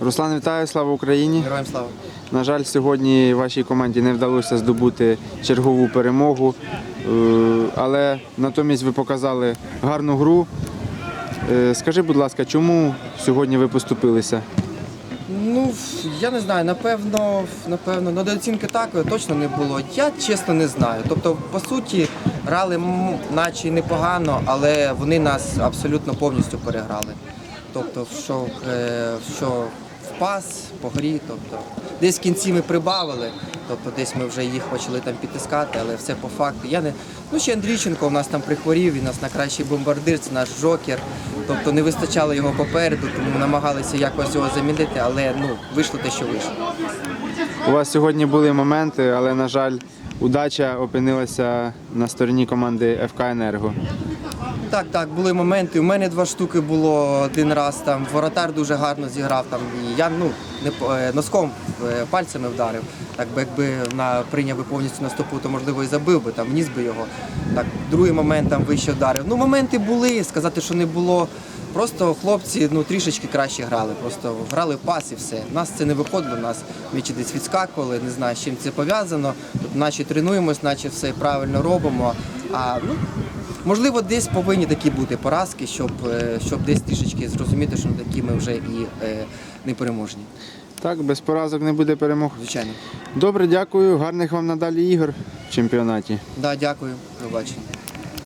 Руслан, вітаю, слава Україні. Героям слава. На жаль, сьогодні вашій команді не вдалося здобути чергову перемогу, Е, але натомість ви показали гарну гру. Е, Скажи, будь ласка, чому сьогодні ви поступилися? Ну, я не знаю, напевно, напевно, недооцінки так точно не було. Я чесно не знаю. Тобто, по суті, грали наче непогано, але вони нас абсолютно повністю переграли. Тобто, що, е, що в пас, по грі, тобто десь в кінці ми прибавили, тобто десь ми вже їх почали там підтискати, але все по факту. Я не... Ну, ще Андрійченко у нас там прихворів, він у нас на кращий бомбардир, це наш жокер. Тобто не вистачало його попереду, тому намагалися якось його замінити, але ну, вийшло те, що вийшло. У вас сьогодні були моменти, але, на жаль, удача опинилася на стороні команди ФК Енерго. Так, так, були моменти. У мене два штуки було один раз. Там воротар дуже гарно зіграв. Там і я ну не е, носком е, пальцями вдарив. Так би якби на прийняв би повністю на стопу, то можливо і забив би там, вніс би його. Так, другий момент там вище вдарив. Ну моменти були. Сказати, що не було. Просто хлопці ну трішечки краще грали. Просто грали в пас і все. У нас це не виходило. Нас м'ячі десь відскакували. Не знаю, з чим це пов'язано. Тобто, наче тренуємось, наче все правильно робимо. А ну Можливо, десь повинні такі бути поразки, щоб, е, щоб десь трішечки зрозуміти, що такі ми вже і е, непереможні. Так, без поразок не буде перемог. Звичайно. Добре, дякую. Гарних вам надалі ігор в чемпіонаті. Да, дякую. До побачення.